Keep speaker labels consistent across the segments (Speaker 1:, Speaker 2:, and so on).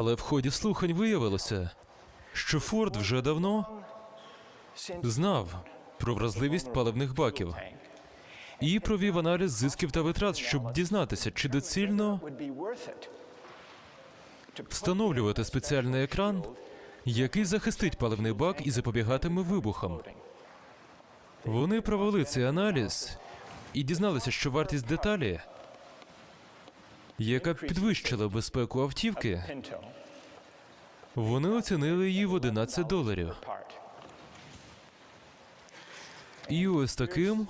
Speaker 1: Але в ході слухань виявилося, що Форд вже давно знав про вразливість паливних баків і провів аналіз зисків та витрат, щоб дізнатися, чи доцільно встановлювати спеціальний екран, який захистить паливний бак і запобігатиме вибухам. Вони провели цей аналіз і дізналися, що вартість деталі, яка підвищила безпеку автівки, вони оцінили її в 11 доларів. І ось таким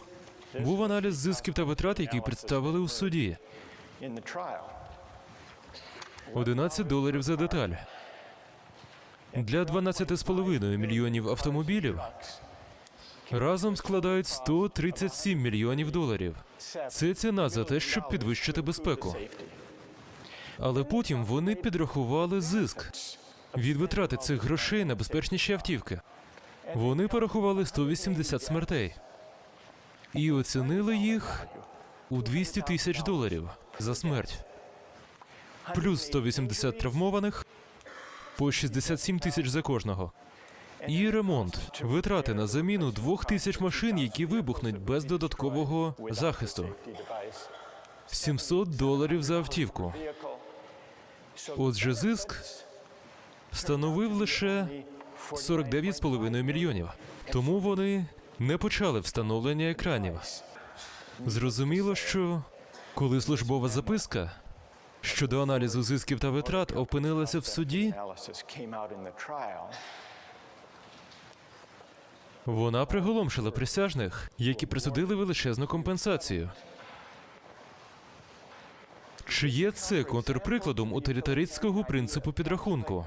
Speaker 1: був аналіз зисків та витрат, який представили у суді. 11 доларів за деталь. Для 12,5 мільйонів автомобілів разом складають 137 мільйонів доларів. Це ціна за те, щоб підвищити безпеку. Але потім вони підрахували зиск від витрати цих грошей на безпечніші автівки. Вони порахували 180 смертей і оцінили їх у 200 тисяч доларів за смерть, плюс 180 травмованих по 67 тисяч за кожного. І ремонт, витрати на заміну двох тисяч машин, які вибухнуть без додаткового захисту. 700 доларів за автівку. Отже, зиск становив лише 49,5 мільйонів. Тому вони не почали встановлення екранів. Зрозуміло, що коли службова записка щодо аналізу зисків та витрат опинилася в суді, вона приголомшила присяжних, які присудили величезну компенсацію. Чи є це контрприкладом утилітаристського принципу підрахунку?